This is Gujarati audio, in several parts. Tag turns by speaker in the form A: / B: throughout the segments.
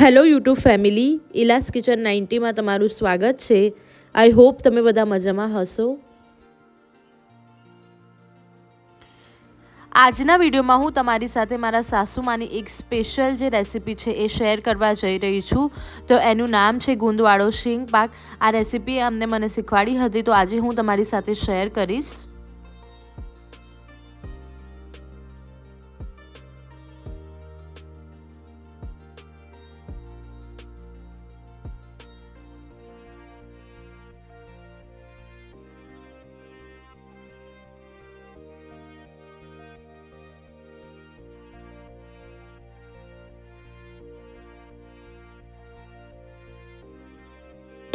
A: હેલો યુટ્યુબ ફેમિલી ઇલાસ કિચન નાઇન્ટીમાં તમારું સ્વાગત છે. આઈ હોપ તમે બધા મજામાં હશો. આજના વિડીયોમાં હું તમારી સાથે મારા સાસુમાની એક સ્પેશિયલ જે રેસીપી છે એ શેર કરવા જઈ રહી છું. તો એનું નામ છે ગુંદવાળો શીંગ પાક આ રેસીપી અમને મને શીખવાડી હતી, તો આજે હું તમારી સાથે શેર કરીશ.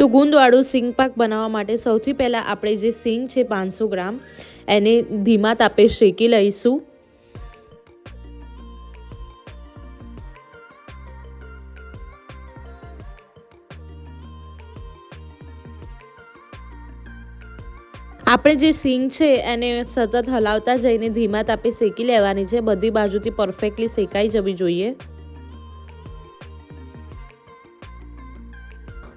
A: તો ગુંદવાળું સિંગ પાક બનાવવા માટે સૌથી પહેલાં આપણે જે સિંગ છે પાંચસો ગ્રામ, એને ધીમા તાપે શેકી લઈશું. આપણે જે સિંગ છે, એને સતત હલાવતા જઈને ધીમા તાપે શેકી લેવાની છે. બધી બાજુથી પરફેક્ટલી શેકાઈ જવી જોઈએ.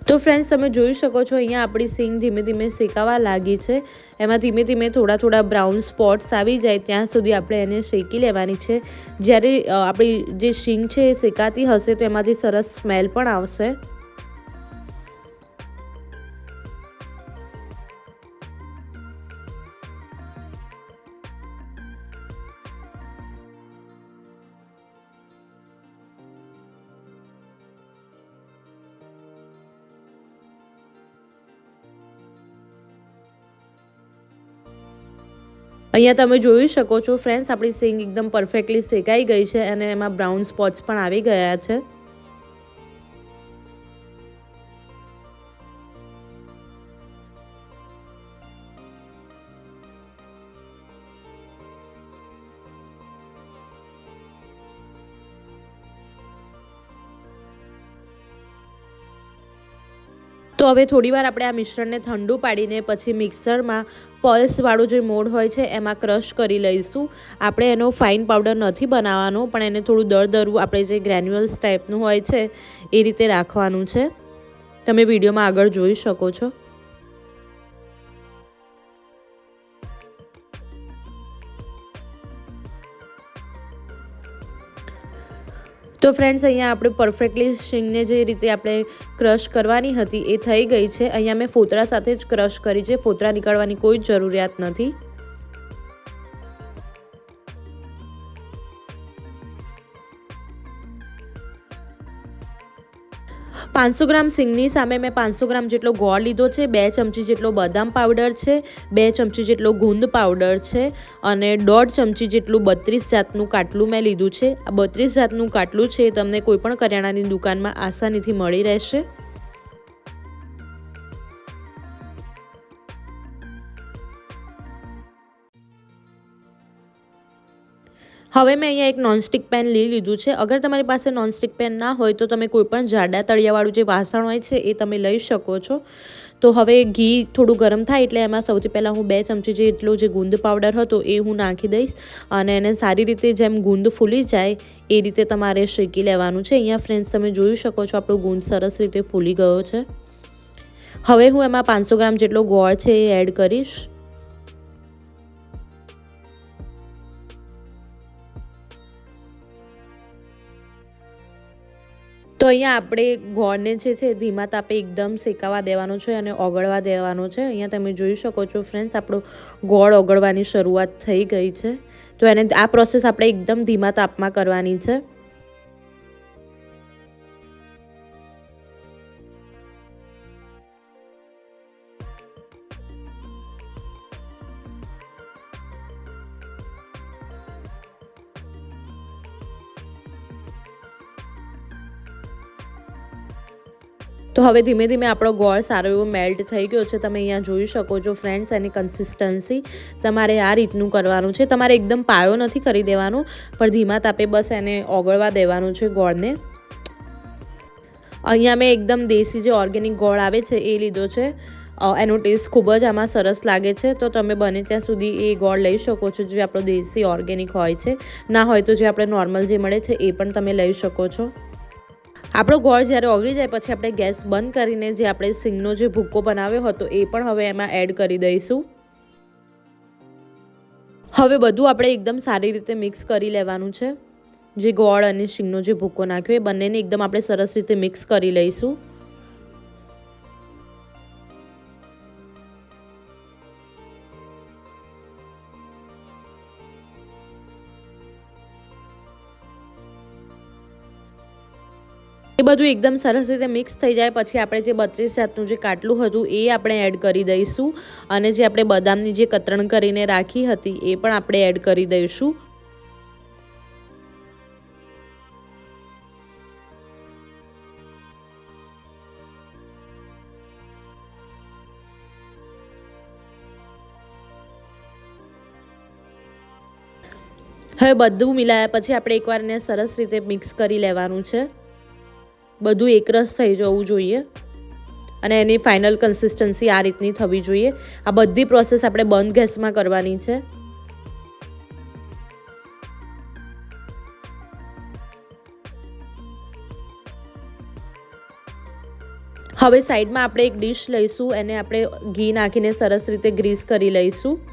A: તો ફ્રેન્ડ્સ તમે જોઈ શકો છો, અહીંયા આપણી સિંગ ધીમે ધીમે શેકાવા લાગી છે. એમાં ધીમે ધીમે થોડા થોડા બ્રાઉન સ્પોટ્સ આવી જાય, ત્યાં સુધી આપણે એને શેકી લેવાની છે. જ્યારે આપણી જે શીંગ છે એ શેકાતી હશે, તો એમાંથી સરસ સ્મેલ પણ આવશે. અહીંયા તમે જોઈ શકો છો ફ્રેન્ડ્સ આપણી સિંગ એકદમ પરફેક્ટલી શેકાઈ ગઈ છે અને એમાં બ્રાઉન સ્પોટ્સ પણ આવી ગયા છે. તો હવે થોડીવાર આપણે આ મિશ્રણને ઠંડુ પાડીને પછી મિક્સરમાં પલ્સવાળું જે મોડ હોય છે એમાં ક્રશ કરી લઈશું. આપણે એનો ફાઇન પાવડર નથી બનાવવાનો, પણ એને થોડું દર દરવું આપણે જે ગ્રેન્યુઅલ્સ ટાઈપનું હોય છે એ રીતે રાખવાનું છે. તમે વિડીયોમાં આગળ જોઈ શકો છો. તો ફ્રેન્ડ્સ અહીંયા આપણે પરફેક્ટલી શીંગને જે રીતે આપણે ક્રશ કરવાની હતી એ થઈ ગઈ છે. અહીંયા મેં ફોતરા સાથે જ ક્રશ કરી છે. ફોતરા નીકળવાની કોઈ જરૂરિયાત નથી. પાંચસો ગ્રામ સિંગની સામે મેં પાંચસો ગ્રામ જેટલો ગોળ લીધો છે, બે ચમચી જેટલો બદામ પાવડર છે, બે ચમચી જેટલો ગુંદ પાવડર છે અને દોઢ ચમચી જેટલું બત્રીસ જાતનું કાટલું મેં લીધું છે. આ બત્રીસ જાતનું કાટલું છે એ તમને કોઈપણ કરિયાણાની દુકાનમાં આસાનીથી મળી રહેશે. હવે મેં અહીંયા એક નોનસ્ટિક પેન લઈ લીધું છે. અગર તમારી પાસે નોનસ્ટિક પેન ના હોય તો તમે કોઈપણ જાડા તળિયાવાળું જે વાસણ હોય છે એ તમે લઈ શકો છો. તો હવે ઘી થોડું ગરમ થાય એટલે એમાં સૌથી પહેલાં હું બે ચમચી જેટલો જે ગુંદ પાવડર હતો એ હું નાખી દઈશ અને એને સારી રીતે જેમ ગુંદ ફૂલી જાય એ રીતે તમારે શેકી લેવાનું છે. અહીંયા ફ્રેન્ડ્સ તમે જોઈ શકો છો આપણો ગુંદ સરસ રીતે ફૂલી ગયો છે. હવે હું એમાં પાંચસો ગ્રામ જેટલો ગોળ છે એ એડ કરીશ. તો અહીંયા આપણે ગોળને જે છે, ધીમા તાપે એકદમ શેકાવા દેવાનો છે અને ઓગળવા દેવાનો છે. અહીંયા તમે જોઈ શકો છો ફ્રેન્ડ્સ આપણો ગોળ ઓગળવાની શરૂઆત થઈ ગઈ છે. તો એને આ પ્રોસેસ આપણે એકદમ ધીમા તાપમાં કરવાની છે. તો હવે ધીમે ધીમે આપણો ગોળ સારો એવો મેલ્ટ થઈ ગયો છે. તમે અહીંયા જોઈ શકો છો ફ્રેન્ડ્સ એની કન્સિસ્ટન્સી તમારે આ રીતનું કરવાનું છે. તમારે એકદમ પાયો નથી કરી દેવાનો, પણ ધીમા તાપે બસ એને ઓગળવા દેવાનું છે ગોળને. અહીંયા મેં એકદમ દેશી જે ઓર્ગેનિક ગોળ આવે છે એ લીધો છે. એનો ટેસ્ટ ખૂબ જ આમાં સરસ લાગે છે. તો તમે બને ત્યાં સુધી એ ગોળ લઈ શકો છો જે આપણો દેશી ઓર્ગેનિક હોય છે. ના હોય તો જે આપણે નોર્મલ જે મળે છે એ પણ તમે લઈ શકો છો. આપણો ગોળ જ્યારે ઓગળી જાય, પછી આપણે ગેસ બંધ કરીને જે આપણે સિંગનો જે ભૂક્કો બનાવ્યો હતો, એ પણ હવે એમાં એડ કરી દઈશું. હવે બધું આપણે એકદમ સારી રીતે મિક્સ કરી લેવાનું છે. જે ગોળ અને શીંગનો જે ભૂક્કો નાખ્યો, એ બંનેને એકદમ આપણે સરસ રીતે મિક્સ કરી લઈશું. એ બધું એકદમ સરસ રીતે મિક્સ થઈ જાય. પછી આપણે જે બત્રીસ જાતનું જે કાટલું હતું, એ આપણે એડ કરી દઈશું. અને જે આપણે બદામની જે કતરણ કરીને રાખી હતી, એ પણ આપણે એડ કરી દઈશું. હવે બધું મિલાયા પછી આપણે એકવાર એને સરસ રીતે મિક્સ કરી લેવાનું છે. બધું એકરસ થઈ જવું જોઈએ. અને એની ફાઇનલ કન્સિસ્ટન્સી આ રીતની થવી જોઈએ. આ બધી પ્રોસેસ આપણે બંધ ગેસમાં કરવાની છે. હવે સાઈડમાં આપણે એક ડીશ લઈશું. એને આપણે ઘી નાખીને સરસ રીતે ગ્રીસ કરી લઈશું.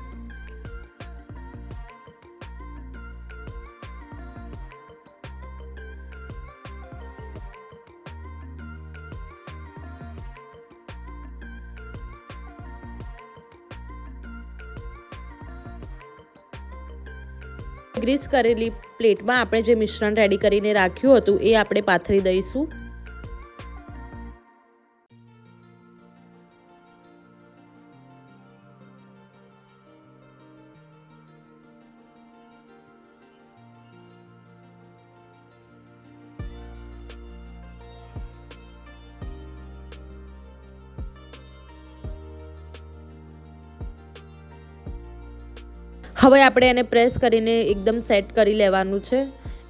A: ગ્રીસ કરેલી પ્લેટમાં આપણે જે મિશ્રણ રેડી કરીને રાખ્યું હતું એ આપણે પાથરી દઈશું. હવે આપણે એને પ્રેસ કરીને એકદમ સેટ કરી લેવાનું છે.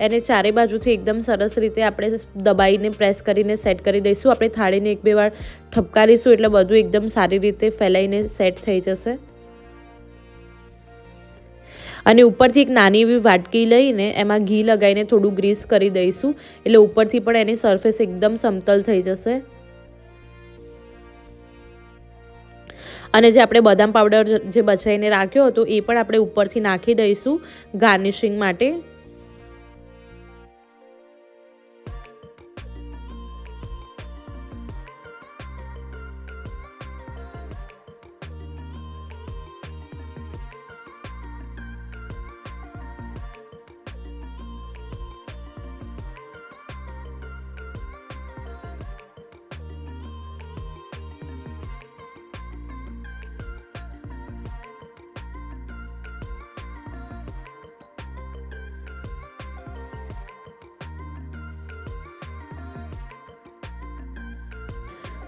A: એને ચારે બાજુથી એકદમ સરસ રીતે આપણે દબાઈને પ્રેસ કરીને સેટ કરી દઈશું. આપણે થાળીને એક બે વાર ઠપકારીશું એટલે બધું એકદમ સારી રીતે ફેલાઈને સેટ થઈ જશે. અને ઉપરથી એક નાની એવી વાટકી લઈને એમાં ઘી લગાવીને થોડું ગ્રીસ કરી દઈશું. એટલે ઉપરથી પણ એની સરફેસ એકદમ સમતલ થઈ જશે. અને જે આપણે બદામ પાવડર જે બચાવીને રાખ્યો હતો, એ પણ આપણે ઉપરથી નાખી દઈશું ગાર્નિશિંગ માટે.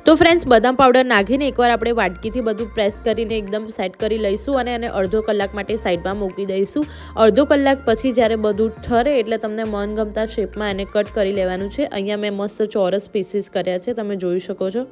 A: તો ફ્રેન્ડ્સ બદામ પાવડર નાખીને એકવાર આપણે વાટકીથી બધું પ્રેસ કરીને એકદમ સેટ કરી લઈશું અને એને અડધો કલાક માટે સાઈડમાં મૂકી દઈશું. અડધો કલાક પછી જ્યારે બધું ઠરે એટલે તમને મનગમતા શેપમાં એને કટ કરી લેવાનું છે. અહીંયા મેં મસ્ત ચોરસ પીસીસ કર્યા છે, તમે જોઈ શકો છો.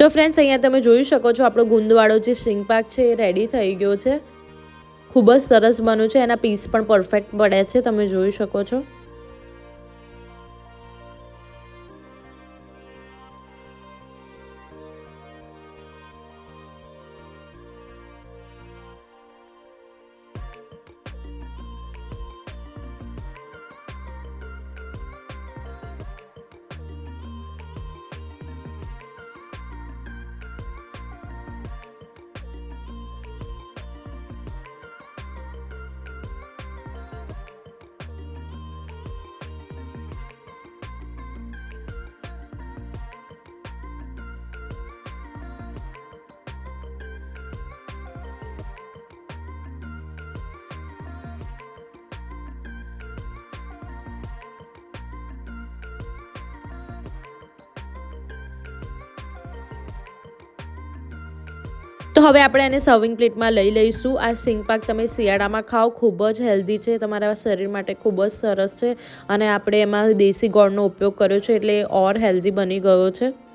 A: તો ફ્રેન્ડ્સ અહીંયા તમે જોઈ શકો છો આપણો ગુંદવાળો જે સિંગ પાક છે એ રેડી થઈ ગયો છે. ખૂબ જ સરસ બન્યું છે, એના પીસ પણ પરફેક્ટ પડે છે, તમે જોઈ શકો છો. તો હવે આપણે એને સર્વિંગ પ્લેટમાં લઈ લઈશું. આ સિંગ પાક તમે શિયાળામાં ખાઓ, ખૂબ જ હેલ્ધી છે. તમારા શરીર માટે ખૂબ જ સરસ છે. અને આપણે એમાં દેશી ગોળનો ઉપયોગ કર્યો છે એટલે ઓર હેલ્ધી બની ગયો છે.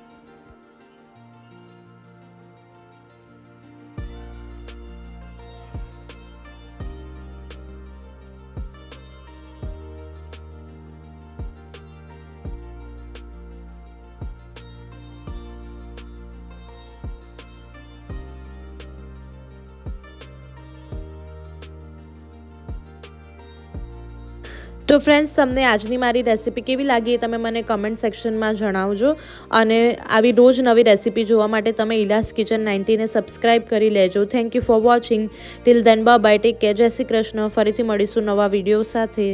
A: તો ફ્રેન્ડ્સ તમને આજની મારી રેસિપી કેવી લાગી તમે મને કમેન્ટ સેક્શનમાં જણાવજો. અને આવી રોજ નવી રેસિપી જોવા માટે તમે ઇલાસ કિચન નાઇન્ટીને સબસ્ક્રાઇબ કરી લેજો. Thank you for watching till then bye take care જય શ્રી કૃષ્ણ. ફરીથી મળીશું નવા વીડિયો સાથે.